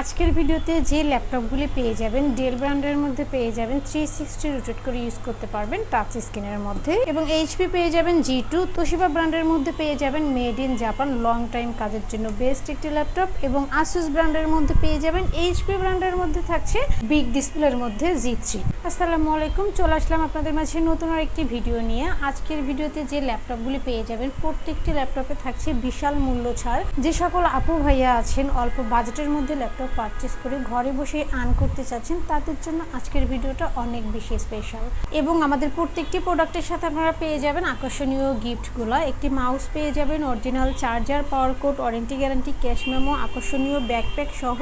আজকের ভিডিওতে যে ল্যাপটপগুলি পেয়ে যাবেন ডেল ব্র্যান্ডের মধ্যে পেয়ে যাবেন থ্রি সিক্সটি রোটেট করে ইউজ করতে পারবেন টাচ স্ক্রিনের মধ্যে। এবং এইচপি পেয়ে যাবেন জি টু তোশিবা ব্র্যান্ডের মধ্যে পেয়ে যাবেন made in Japan long time কাজের জন্য বেস্ট একটি ল্যাপটপ। এবং আসুস ব্র্যান্ডের মধ্যে পেয়ে যাবেন এইচপি ব্র্যান্ডের মধ্যে থাকছে বিগ ডিসপ্লের মধ্যে জি থ্রি আসসালামু আলাইকুম, চলে আসলাম আপনাদের মাঝে নতুন আর একটি ভিডিও নিয়ে। আজকের ভিডিওতে যে ল্যাপটপগুলি পেয়ে যাবেন, প্রত্যেকটি ল্যাপটপে থাকছে বিশাল মূল্য ছাড়। যে সকল আপু ভাইয়া আছেন, অল্প বাজেটের মধ্যে ল্যাপটপ পারচেস করে ঘরে বসে আর্ন করতে চাচ্ছেন, তাদের জন্য আজকের ভিডিওটা অনেক বেশি স্পেশাল এবং আমাদের প্রত্যেকটি প্রোডাক্টের সাথে আপনারা পেয়ে যাবেন আকর্ষণীয় গিফটগুলো একটি মাউস পেয়ে যাবেন original charger power cord warranty guarantee cash memo আকর্ষণীয় ব্যাকপ্যাক সহ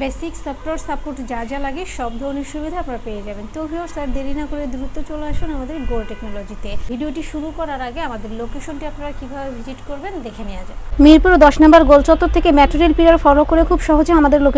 বেসিক সফটওয়্যার সাপোর্ট যা যা লাগে সব ধরনের সুবিধা আপনারা পেয়ে যাবেন। তো ভিউয়ার্স আর দেরি না করে দ্রুত চলে আসুন আমাদের গো টেকনোলজিতে ভিডিওটি শুরু করার আগে আমাদের লোকেশনটি আপনারা কীভাবে ভিজিট করবেন দেখে নেওয়া যায় মিরপুর দশ নম্বর গোল চত্বর থেকে মেট্রো রেল পিলার ফলো করে খুব সহজে আমাদের লোকেশনে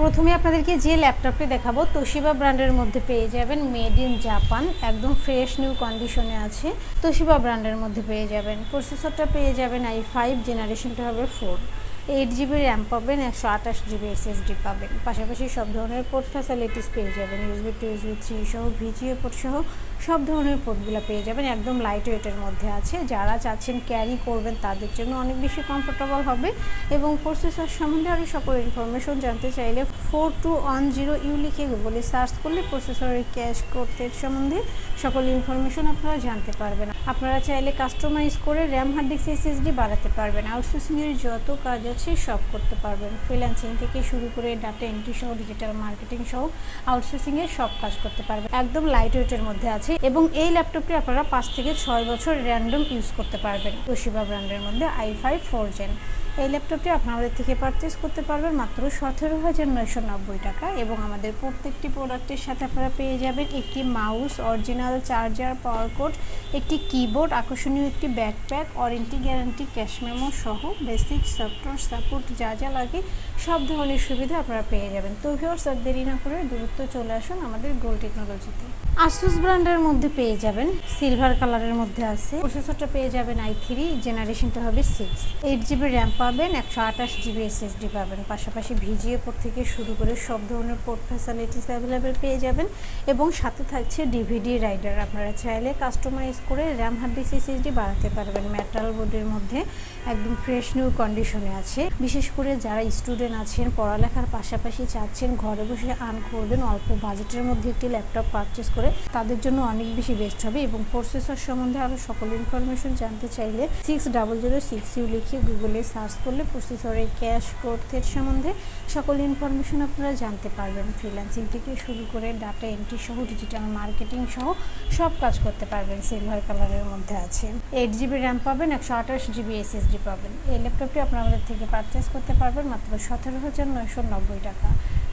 প্রথমে আপনাদেরকে যে ল্যাপটপটি দেখাবো, তোশিবা ব্র্যান্ডের মধ্যে পেয়ে যাবেন মেড ইন জাপান, একদম ফ্রেশ নিউ কন্ডিশনে আছে। তোশিবা ব্র্যান্ডের মধ্যে পেয়ে যাবেন। প্রসেসরটা পেয়ে যাবেন আই ফাইভ জেনারেশনটা হবে ফোর এইট জিবি র্যাম পাবেন, একশো আঠাশ জিবি এসএসডি পাবেন। পাশাপাশি সব ধরনের পোর্ট ফ্যাসিলিটিস পেয়ে যাবেন। ইউজবি টু ইউজবি থ্রি সহ ভিজিও পোর্ট সহ। সব ধরনের পোর্টগুলো পেয়ে যাবেন, একদম লাইট ওয়েটের মধ্যে আছে। যারা চাচ্ছেন ক্যারি করবেন, তাদের জন্য অনেক বেশি কমফোর্টেবল হবে। এবং প্রসেসর সম্বন্ধে আরও সকল ইনফরমেশন জানতে চাইলে four two one zero U লিখে গুগলে সার্চ করলে প্রসেসরের ক্যাশ কোডের সম্বন্ধে সকল ইনফরমেশন আপনারা জানতে পারবেন। আপনারা চাইলে কাস্টমাইজ করে র্যাম হার্ড ডিস্ক এসএসডি বাড়াতে পারবেন। আউটসোর্সিংয়ের যত কাজ আছে সব করতে পারবেন। ফ্রিল্যান্সিং থেকে শুরু করে ডাটা এন্ট্রি সহ ডিজিটাল মার্কেটিং সহ আউটসোর্সিংয়ের সব কাজ করতে পারবেন। একদম লাইট ওয়েটের মধ্যে আছে। এবং এই ল্যাপটপটি আপনারা পাঁচ থেকে ছয় বছর র্যান্ডম ইউজ করতে পারবেন তোশিবা ব্র্যান্ডের মধ্যে আই ফাইভ ফোর জেন। এই ল্যাপটপটি আপনাদের থেকে পারচেস করতে পারবেন মাত্র সতেরো হাজার নয়শো নব্বই টাকা এবং আমাদের প্রত্যেকটি প্রোডাক্টের সাথে আপনারা পেয়ে যাবেন একটি mouse original charger power cord একটি কিবোর্ড আকর্ষণীয় একটি backpack warranty guarantee cash memo সহ বেসিক সফটওয়্যার সাপোর্ট যা যা লাগে সব ধরনের সুবিধা আপনারা পেয়ে যাবেন। তো ভিওর স্যার দেরি না করে দূরত্ব চলে আসুন আমাদের গোল টেকনোলজিতে আসুস ব্র্যান্ডের মধ্যে পেয়ে যাবেন সিলভার কালারের মধ্যে আছে। প্রসেসরটা পেয়ে যাবেন আই থ্রি জেনারেশনটা হবে সিক্স এইট জিবি র্যাম পাবেন, একশো আঠাশ জিবি এসএসডি পাবেন। পাশাপাশি ভিজিএ পোর্ট থেকে শুরু করে সব ধরনের পোর্ট ফ্যাসিলিটিস অ্যাভেলেবেল পেয়ে যাবেন এবং সাথে থাকছে ডিভিডি রাইডার আপনারা চাইলে কাস্টমাইজ করে র্যাম হার্ড ডিস্ক এসএসডি বাড়াতে পারবেন মেটাল বোর্ডের মধ্যে। একদম ফ্রেশ নিউ কন্ডিশনে আছে। বিশেষ করে যারা স্টুডেন্ট আছেন, পড়ালেখার পাশাপাশি চাচ্ছেন ঘরে বসে আর্ন করবেন, অল্প বাজেটের মধ্যে একটি ল্যাপটপ পারচেস করে, তাদের জন্য অনেক বেশি বেস্ট হবে এবং প্রসেসর সম্বন্ধে আরও সকল ইনফরমেশন জানতে চাইলে six double zero six U লিখে গুগলে সার্চ করলে প্রসেসরের ক্যাশ কোড থেট সম্বন্ধে সকল ইনফরমেশন আপনারা জানতে পারবেন। ফ্রিল্যান্সিং থেকে শুরু করে ডাটা এন্ট্রি সহ ডিজিটাল মার্কেটিং সহ সব কাজ করতে পারবেন সিলভার কালারের মধ্যে আছে। এইট জিবি র্যাম পাবেন, একশো আঠাশ জিবি এসএসডি পাবেন। এই ল্যাপটপটি আপনারা আমাদের থেকে পারচেস করতে পারবেন মাত্র সতেরো হাজার নয়শো নব্বই টাকা।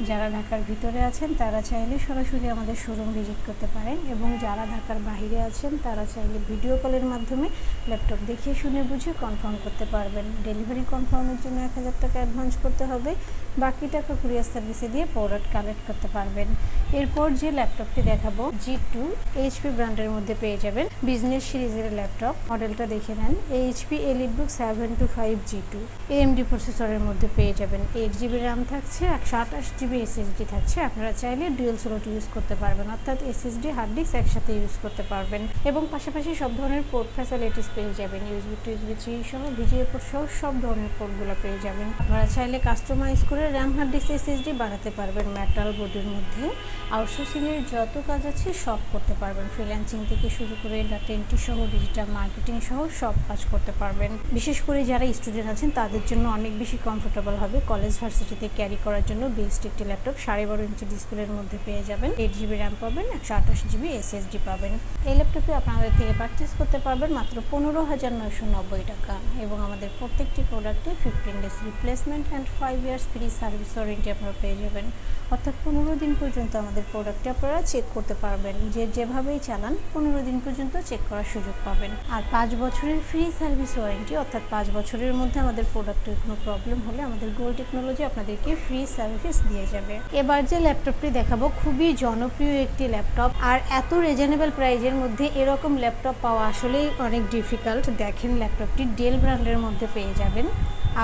যারা ঢাকার ভিতরে আছেন, তারা চাইলে সরাসরি আমাদের শোরুম ভিজিট করতে পারেন এবং যারা ঢাকার বাইরে আছেন, তারা চাইলে ভিডিও কলের মাধ্যমে ল্যাপটপ দেখে শুনে বুঝে কনফার্ম করতে পারবেন। ডেলিভারি কনফার্মের জন্য এক হাজার টাকা অ্যাডভান্স করতে হবে। বাকি টাকা কুরিয়ার সার্ভিসে দিয়ে প্রোডাক্ট কালেক্ট করতে পারবেন। এরপর যে ল্যাপটপটি দেখাবো জি টু এইচপি ব্র্যান্ডের মধ্যে পেয়ে যাবেন। বিজনেস সিরিজের ল্যাপটপ মডেলটা দেখে নেন। HP EliteBook seven two five G two AMD প্রসেসরের মধ্যে পেয়ে যাবেন। এইট জিবি র্যাম থাকছে, একশো আঠাশ জিবি এসএসডি থাকছে, আপনারা চাইলে ডুয়েল স্লট ইউজ করতে পারবেন, অর্থাৎ এসএসডি হার্ড ডিস্ক একসাথে ইউজ করতে পারবেন। এবং পাশাপাশি সব ধরনের পোর্ট ফ্যাসিলিটিস পেয়ে যাবেন ইউজবি টু ইউজবি থ্রি সহ ভিজিএ পোর্ট সহ সব ধরনের পোর্টগুলো পেয়ে যাবেন। আপনারা চাইলে কাস্টমাইজ করে র্যাম হার্ড ডিস্ক এসএসডি বাড়াতে পারবেন মেটাল বোর্ডের মধ্যে। আউটসোর্সিংয়ের যত কাজ আছে সব করতে পারবেন। ফ্রিল্যান্সিং থেকে শুরু করে ডাটা এন্ট্রি সহ ডিজিটাল মার্কেটিং সহ সব কাজ করতে পারবেন। বিশেষ করে যারা স্টুডেন্ট আছেন, তাদের জন্য অনেক বেশি কমফোর্টেবল হবে। কলেজ ভার্সিটিতে ক্যারি করার জন্য বেস্ট একটি ল্যাপটপ সাড়ে বারো ইঞ্চি ডিসপ্লের মধ্যে পেয়ে যাবেন। এইট জিবি র্যাম পাবেন, একশো আঠাশ জিবি এসএসডি পাবেন। এই ল্যাপটপটি আপনাদের থেকে পারচেস করতে পারবেন মাত্র পনেরো হাজার নয়শো নব্বই টাকা এবং আমাদের প্রত্যেকটি প্রোডাক্টে fifteen days replacement and five years free service warranty আপনারা পেয়ে যাবেন। অর্থাৎ পনেরো দিন পর্যন্ত আমাদের প্রোডাক্টটি আপনারা চেক করতে পারবেন। যে যেভাবেই চালান, পনেরো দিন পর্যন্ত চেক করার সুযোগ পাবেন। আর পাঁচ বছরের ফ্রি সার্ভিস ওয়ারেন্টি অর্থাৎ পাঁচ বছরের মধ্যে আমাদের প্রোডাক্টের কোনো প্রবলেম হলে আমাদের গোল টেকনোলজি আপনাদেরকে ফ্রি সার্ভিস দিয়ে যাবে এবার যে ল্যাপটপটি দেখাবো, খুবই জনপ্রিয় একটি ল্যাপটপ। আর এত রিজনেবল প্রাইজের মধ্যে এরকম ল্যাপটপ পাওয়া আসলেই অনেক ডিফিকাল্ট দেখেন ল্যাপটপটি ডেল ব্র্যান্ডের মধ্যে পেয়ে যাবেন।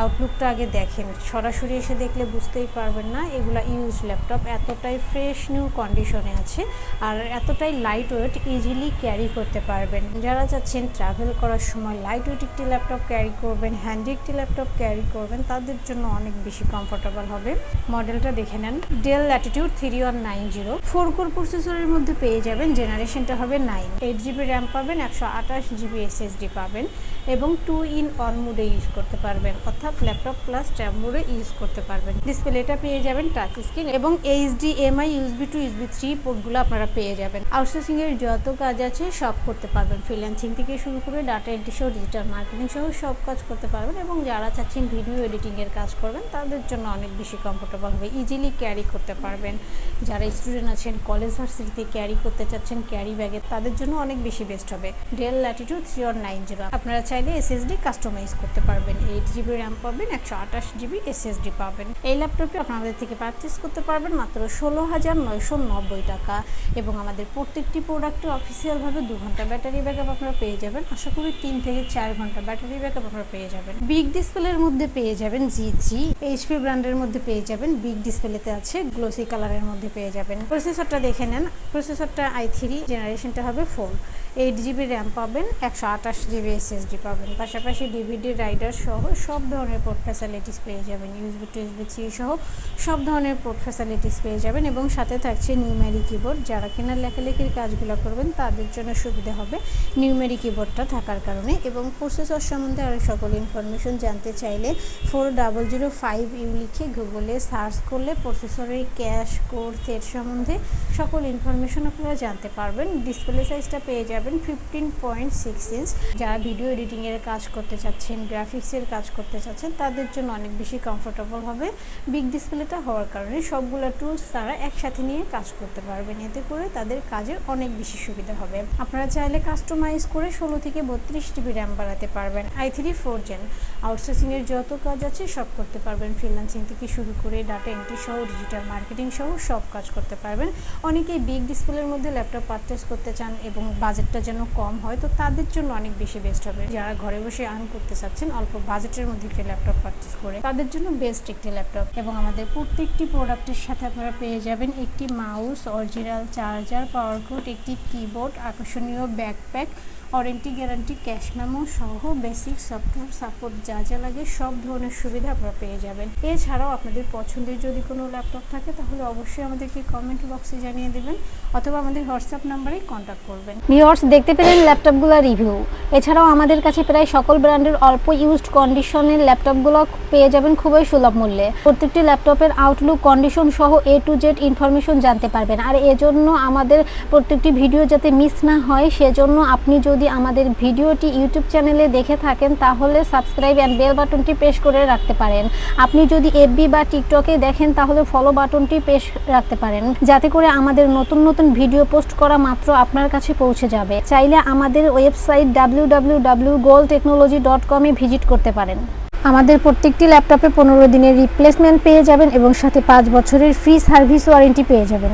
আউটলুকটা আগে দেখেন, সরাসরি এসে দেখলে বুঝতেই পারবেন না, এগুলা ইউজ ল্যাপটপ, এতটাই ফ্রেশ নিউ কন্ডিশনে আছে। আর এতটাই লাইট ওয়েট ইজিলি ক্যারি করতে পারবেন। যারা চাচ্ছেন ট্রাভেল করার সময় লাইট ওয়েট একটি ল্যাপটপ ক্যারি করবেন হ্যান্ডি একটি ল্যাপটপ ক্যারি করবেন, তাদের জন্য অনেক বেশি কমফোর্টেবল হবে। মডেলটা দেখে নেন। Dell Latitude three one nine zero four core প্রসেসরের মধ্যে পেয়ে যাবেন জেনারেশনটা হবে নাইন এইট জিবি র্যাম পাবেন, একশো আঠাশ জিবি এসএসডি পাবেন এবং টু ইন অন মোডে ইউজ করতে পারবেন। অর্থাৎ ল্যাপটপ প্লাস ট্যাব মোডে ইউজ করতে পারবেন। ডিসপ্লেটা পেয়ে যাবেন টাচ স্ক্রিন এবং HDMI USB two USB three পোর্টগুলো আপনারা পেয়ে যাবেন। আউটসোর্সিং এর যত কাজ আছে সব করতে পারবেন। ফ্রিল্যান্সিং থেকে শুরু করে ডাটা এন্ট্রি সহ ডিজিটাল মার্কেটিং সহ সব কাজ করতে পারবেন এবং যারা চাচ্ছেন ভিডিও এডিটিং এর কাজ করবেন, তাদের জন্য অনেক বেশি কমফোর্টেবল হবে। ইজিলি ক্যারি করতে পারবেন। যারা স্টুডেন্ট আছেন কলেজ ভার্সিটিতে ক্যারি করতে চাচ্ছেন ক্যারি ব্যাগে তাদের জন্য অনেক বেশি বেস্ট হবে। Dell Latitude three one nine zero আপনারা চাইলে এসএসডি কাস্টমাইজ করতে পারবেন। এইট জিবি র্যাম পাবেন, একশো আঠাশ জিবি এসএসডি পাবেন। এই ল্যাপটপটি আপনাদের থেকে পারচেস করতে পারবেন মাত্র ষোলো হাজার নয়শো নব্বই টাকা। এবং আমাদের প্রত্যেকটি প্রোডাক্টে অফিসিয়ালভাবে দু ঘণ্টা ব্যাটারি ব্যাকআপ আপনারা পেয়ে যাবেন। আশা করি তিন থেকে চার ঘণ্টা ব্যাটারি ব্যাকআপ আপনারা পেয়ে যাবেন। বিগ ডিসপ্লের মধ্যে পেয়ে যাবেন জি জি এইচপি ব্র্যান্ডের মধ্যে পেয়ে যাবেন বিগ ডিসপ্লেতে আছে গ্লোসি কালারের মধ্যে পেয়ে যাবেন। প্রসেসরটা দেখে নেন। প্রসেসরটা আই থ্রি জেনারেশনটা হবে ফোর এইট জিবি র্যাম পাবেন, একশো আঠাশ জিবি এসএসডি পাবেন। পাশাপাশি ডিভিডি রাইডার সহ সব ধরনের পোর্ট ফ্যাসিলিটিস পেয়ে যাবেন ইউএসবি টু ইউএসবি থ্রি সহ সব ধরনের পোর্ট ফ্যাসিলিটিস পেয়ে যাবেন এবং সাথে থাকছে নিউমেরি কিবোর্ড যারা কিনা লেখালেখির কাজগুলো করবেন, তাদের জন্য সুবিধা হবে নিউমেরি কিবোর্ডটা থাকার কারণে। এবং প্রসেসর সম্বন্ধে আরও সকল ইনফরমেশন জানতে চাইলে four double zero five U লিখে গুগলে সার্চ করলে প্রসেসরের ক্যাশ কোড সেট সম্বন্ধে সকল ইনফরমেশন আপনারা জানতে পারবেন। ডিসপ্লে সাইজটা পেয়ে যাবেন ফিফটিন পয়েন্ট সিক্স ইঞ্চ যারা ভিডিও এডিটিংয়ের কাজ করতে চাচ্ছেন গ্রাফিক্সের কাজ করতে চাচ্ছেন, তাদের জন্য অনেক বেশি কমফোর্টেবল হবে। বিগ ডিসপ্লেটা হওয়ার কারণে সবগুলো টুলস তারা একসাথে নিয়ে কাজ করতে পারবেন। এতে করে তাদের কাজের অনেক বেশি সুবিধা হবে। আপনারা চাইলে কাস্টমাইজ করে ষোলো থেকে বত্রিশ জিবি র্যাম বাড়াতে পারবেন। আই থ্রি ফোর জেন আউটসোর্সিংয়ের যত কাজ আছে সব করতে পারবেন। ফ্রিল্যান্সিং থেকে শুরু করে ডাটা এন্ট্রি সহ ডিজিটাল মার্কেটিং সহ সব কাজ করতে পারবেন। অনেকেই বিগ ডিসপ্লের মধ্যে ল্যাপটপ পারচেস করতে চান এবং বাজেটটা যেন কম হয়, তো তাদের জন্য অনেক বেশি বেস্ট হবে। যারা ঘরে বসে আর্ন করতে চাচ্ছেন, অল্প বাজেটের মধ্যে একটি ল্যাপটপ পারচেস করে, তাদের জন্য বেস্ট একটি ল্যাপটপ এবং আমাদের প্রত্যেকটি প্রোডাক্টের সাথে আপনারা পেয়ে যাবেন একটি mouse original charger power cord একটি কিবোর্ড আকর্ষণীয় backpack warranty guarantee, cash memo সহ বেসিক সফটওয়্যার সাপোর্ট যা যা লাগে সব ধরনের সুবিধা আপনারা পেয়ে যাবেন। এছাড়াও আপনাদের পছন্দের যদি কোনো ল্যাপটপ থাকে তাহলে অবশ্যই আমাদেরকে কমেন্ট বক্সে জানিয়ে দেবেন অথবা আমাদের হোয়াটসঅ্যাপ নাম্বারেই কন্ট্যাক্ট করবেন। ভিউয়ার্স, দেখতে পেলেন ল্যাপটপগুলো রিভিউ এছাড়াও আমাদের কাছে প্রায় সকল ব্র্যান্ডের অল্প ইউজড কন্ডিশনের ল্যাপটপগুলো পেয়ে যাবেন খুবই সুলভ মূল্যে। প্রত্যেকটি ল্যাপটপের আউটলুক কন্ডিশন সহ এ টু জেড ইনফরমেশন জানতে পারবেন। আর এজন্য আমাদের প্রত্যেকটি ভিডিও যাতে মিস না হয়, সেজন্য আপনি যদি আমাদের ভিডিওটি ইউটিউব চ্যানেলে দেখে থাকেন, তাহলে সাবস্ক্রাইব অ্যান্ড বেল বাটনটি প্রেস করে রাখতে পারেন। আপনি যদি এফবি বা টিকটকে দেখেন, তাহলে ফলো বাটনটি প্রেস রাখতে পারেন, যাতে করে আমাদের নতুন নতুন ভিডিও পোস্ট করা মাত্র আপনার কাছে পৌঁছে যাবে। চাইলে আমাদের website W W W technology dot visit করতে পারেন। আমাদের প্রত্যেকটি ল্যাপটপে পনেরো দিনের রিপ্লেসমেন্ট পেয়ে যাবেন এবং সাথে পাঁচ বছরের ফ্রি সার্ভিস ওয়ারেন্টি পেয়ে যাবেন।